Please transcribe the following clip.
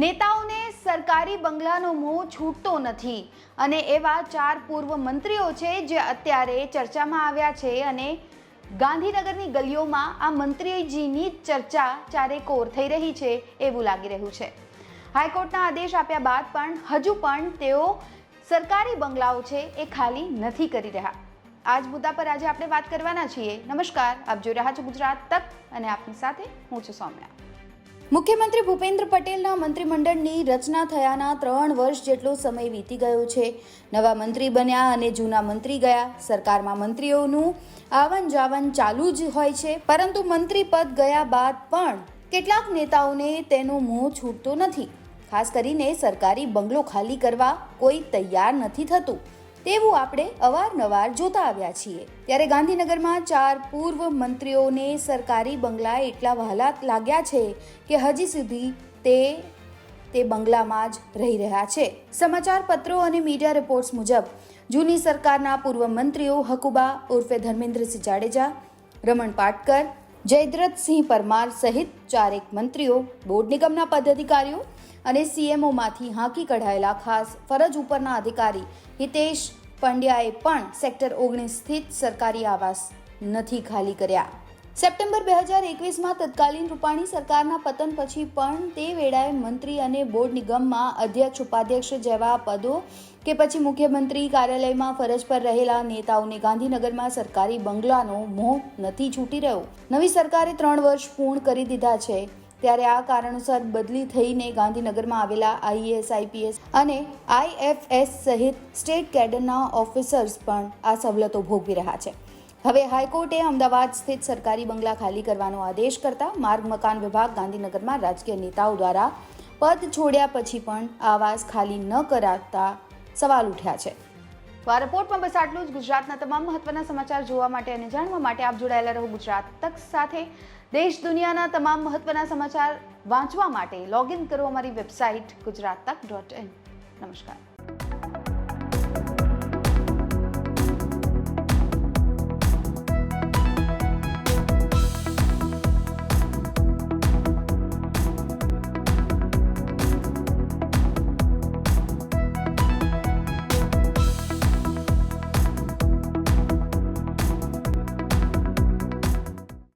નેતાઓને સરકારી બંગલાનો મોહ છૂટતો નથી. અને એવા ચાર પૂર્વ મંત્રીઓ છે જે અત્યારે ચર્ચામાં આવ્યા છે અને ગાંધીનગરની ગલીઓમાં આ મંત્રીજીની ચર્ચા ચર્ચા ચારેકોર થઈ રહી છે એવું લાગી રહ્યું છે. હાઈકોર્ટના આદેશ આપ્યા બાદ પણ હજુ પણ તેઓ સરકારી બંગલાઓ છે એ ખાલી નથી કરી રહ્યા. આજ મુદ્દા પર આજે આપણે વાત કરવાના છીએ. નમસ્કાર, આપ જોઈ રહ્યા છો ગુજરાત તક અને આપની સાથે હું છું સૌમ્યા. મુખ્યમંત્રી ભૂપેન્દ્ર પટેલના મંત્રીમંડળની રચના થયાના ત્રણ વર્ષ જેટલો સમય વીતી ગયો છે. નવા મંત્રી બન્યા અને જૂના મંત્રી ગયા. સરકારમાં મંત્રીઓનું આવન જાવન ચાલુ જ હોય છે. પરંતુ મંત્રી પદ ગયા બાદ પણ કેટલાક નેતાઓને તેનો મોહ છૂટતો નથી. ખાસ કરીને સરકારી બંગલો ખાલી કરવા કોઈ તૈયાર નથી થતું. તેવું આપણે અવારનવાર જોતા આવ્યા છીએ. ત્યારે ગાંધીનગરમાં ચાર પૂર્વ મંત્રીઓને સરકારી બંગલા એટલા વહાલા લાગ્યા છે કે હજી સુધી તે તે બંગલામાં જ રહી રહ્યા છે. સમાચાર પત્રો અને મીડિયા રિપોર્ટ્સ મુજબ, જૂની સરકારના પૂર્વ મંત્રીઓ હકુબા ઉર્ફે ધર્મેન્દ્રસિંહ જાડેજા, રમણ પાટકર, જયદ્રથસિંહ પરમાર સહિત ચારેક મંત્રીઓ, બોર્ડ નિગમના પદાધિકારીઓ અને સીએમઓમાંથી હાંકી કઢાયેલા ખાસ ફરજ ઉપરના અધિકારી હિતેશ પંડ્યાએ પણ સેક્ટર ઓગણીસ સ્થિત સરકારી આવાસ નથી ખાલી કર્યા. સપ્ટેમ્બર બે હજાર એકવીસમાં તત્કાલીન રૂપાણી સરકારના પતન પછી પણ તે વેળાએ મંત્રી અને બોર્ડ નિગમમાં અધ્યક્ષ ઉપાધ્યક્ષ જેવા પદો કે પછી મુખ્યમંત્રી કાર્યાલયમાં ફરજ પર રહેલા નેતાઓને ગાંધીનગરમાં સરકારી બંગલાનો મોહ નથી છૂટી રહ્યો. નવી સરકારે ત્રણ વર્ષ પૂર્ણ કરી દીધા છે. ત્યારે આ કારણોસર બદલી થઈને ગાંધીનગરમાં આવેલા આઈએએસ આઈપીએસ અને આઈએફએસ સહિત સ્ટેટ કેડરના ઓફિસર્સ પણ આ સવલતો ભોગવી રહ્યા છે. હવે હાઈકોર્ટે અમદાવાદ સ્થિત સરકારી બંગલા ખાલી કરવાનો આદેશ કરતા માર્ગ, મકાન વિભાગ ગાંધીનગરમાં રાજકીય નેતાઓ દ્વારા પદ છોડ્યા પછી પણ આવાસ ખાલી ન કરાતા સવાલ ઉઠ્યા છે. તો આ રિપોર્ટમાં બસ આટલું જ. ગુજરાતના તમામ મહત્વના સમાચાર જોવા માટે અને જાણવા માટે આપ જોડાયેલા રહો ગુજરાત તક સાથે. દેશ દુનિયાના તમામ મહત્વના સમાચાર વાંચવા માટે લોગિન કરો અમારી વેબસાઇટ ગુજરાત તક ડોટ ઇન નમસ્કાર.